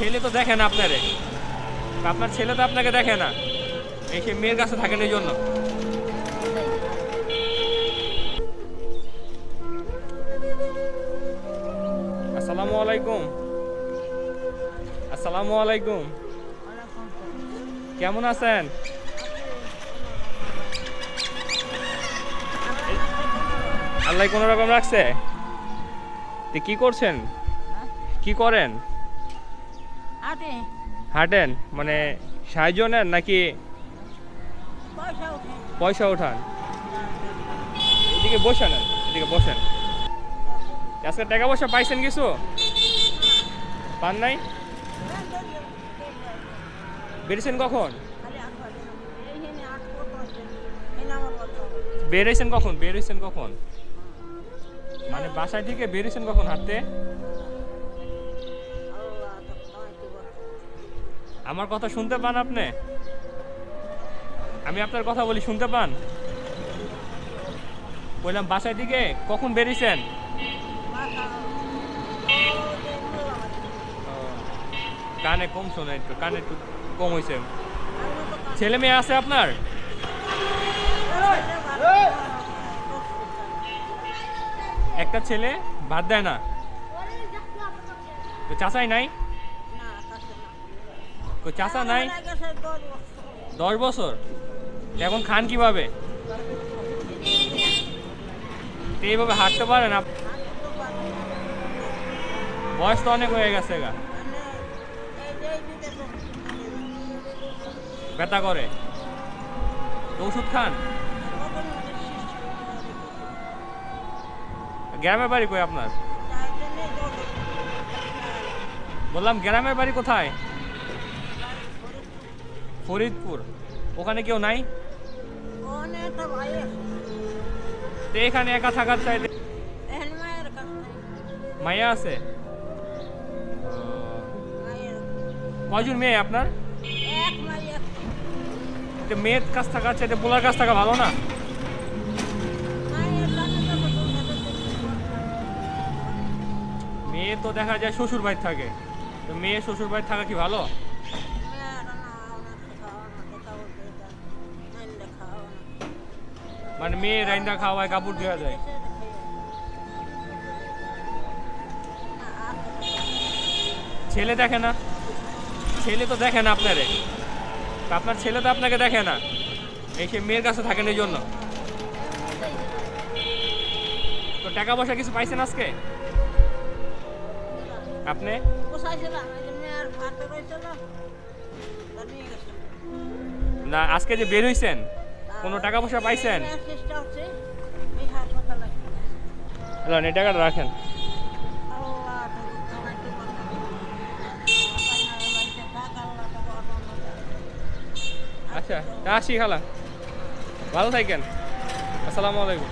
ছেলে তো দেখে না আপনারে। আপনার ছেলে তো আপনাকে দেখে না। এই সে মেয়ের কাছে থাকেন এই জন্য। আসসালামু আলাইকুম। আসসালামু আলাইকুম। কেমন আছেন? আল্লাহ কোনো রকম রাখছে? কি করছেন? কি করেন? হাঁটেন। মানে সাহায্য নেন নাকি পয়সা ওঠান। এদিকে বসে নেন এদিকে বসেন। আজকে টাকা পয়সা পাইছেন কিছু? পান নাই? বেরিয়েছেন কখন? বেরিয়েছেন কখন? বেরিয়েছেন কখন? মানে বাসায় থেকে বেরিয়েছেন কখন হাঁটতে? আমার কথা শুনতে পান আপনি? আমি আপনার কথা বলি, শুনতে পান? বললাম বাসায় দিকে কখন বেরিয়েছেন? কানে কম শোনে একটু, কানে একটু কম হয়েছে ছেলে মেয়ে আছে আপনার? একটা ছেলে ভাত দেয় না। তো চাচাই নাই? চাচা নাই? দশ বছর? এখন খান কীভাবে? এইভাবে হাঁটতে পারেন আপ- বয়স তো অনেক হয়ে গেছে গা। ব্যথা করে। ওষুধ খান? গ্রামের বাড়ি কই আপনার? বললাম, গ্রামের বাড়ি কোথায়? ফরিদপুর। ওখানে কেউ নাই? তো এখানে একা থাকার চাইতে মায়া আছে? কয়জন মেয়ে আপনার? মেয়ের কাছ থাকার চাইতে পোলার কাছ থাকা ভালো না? মেয়ে তো দেখা যায় শ্বশুর বাড়ি থাকে। তো মেয়ে শ্বশুর বাড়ি থাকা কি ভালো? মানে মেয়ে রাইন্দা খাওয়ায়, কাপড় দেওয়া যায় ছেলে দেখে না? ছেলে তো দেখে না আপনারে। আপনার ছেলে তো আপনাকে দেখে না। এই সে মেয়ের কাছে থাকেন এই জন্য। তো টাকা পয়সা কিছু পাইছেন আজকে? আপনি? না, আজকে যে বের হইছেন কোনো টাকা পয়সা পাইছেন এই টাকাটা রাখেন। আচ্ছা তা আসি খালা। ভালো থাকেন। আসসালামু আলাইকুম।